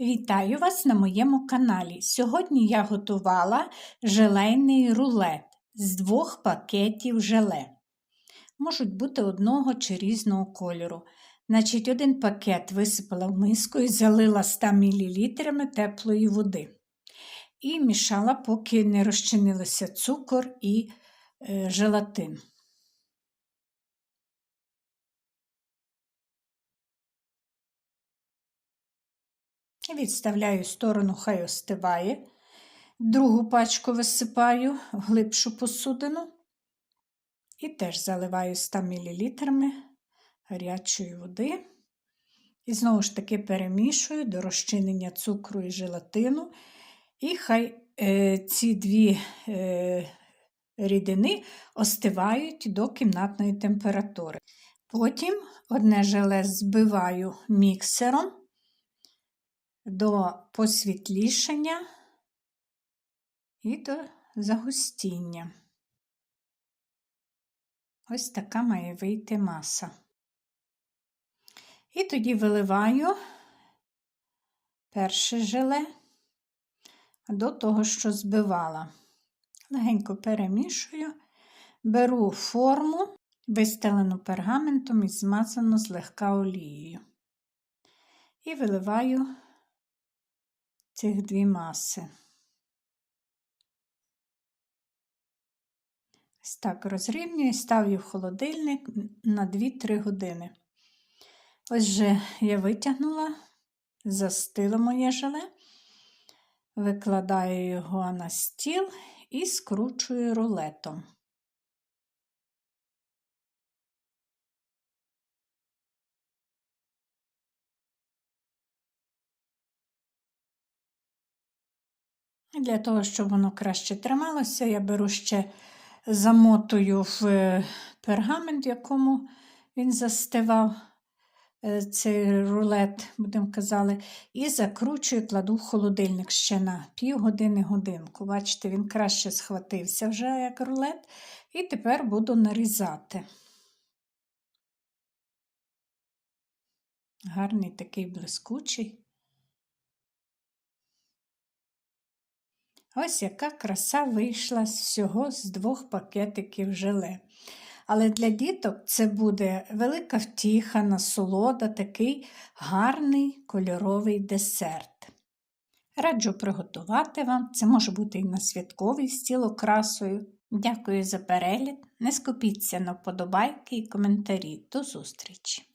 Вітаю вас на моєму каналі. Сьогодні я готувала желейний рулет з двох пакетів желе. Можуть бути одного чи різного кольору. Значить, Один пакет висипала в миску і залила 100 мл теплої води. І мішала, поки не розчинилися цукор і е, желатин. Відставляю в сторону, хай остиває. Другу пачку висипаю в глибшу посудину і теж заливаю 100 мл гарячої води. І знову ж таки перемішую до розчинення цукру і желатину. І хай е, ці дві е, рідини остивають до кімнатної температури. Потім одне желе збиваю міксером до посвітлішення і до загустіння. Ось така має вийти маса. І тоді виливаю перше желе до того, що збивала. Легенько перемішую, беру форму, вистелену пергаментом і змазану злегка олією. І виливаю цих дві маси. Ось так розрівнюю, і ставлю в холодильник на 2-3 години. Ось же я витягнула, застило моє желе, викладаю його на стіл і скручую рулетом. Для того, щоб воно краще трималося, я беру ще замотую в е, пергамент, в якому він застивав е, цей рулет, будемо казали, і закручую, кладу в холодильник ще на півгодини годинку. Бачите, він краще схватився вже як рулет, і тепер буду нарізати. Гарний такий блискучий. Ось яка краса вийшла з всього з двох пакетиків желе. Але для діток це буде велика втіха, насолода, такий гарний кольоровий десерт. Раджу приготувати вам, це може бути і на святковий стіл окрасою. Дякую за перегляд. Не скупіться на вподобайки і коментарі. До зустрічі!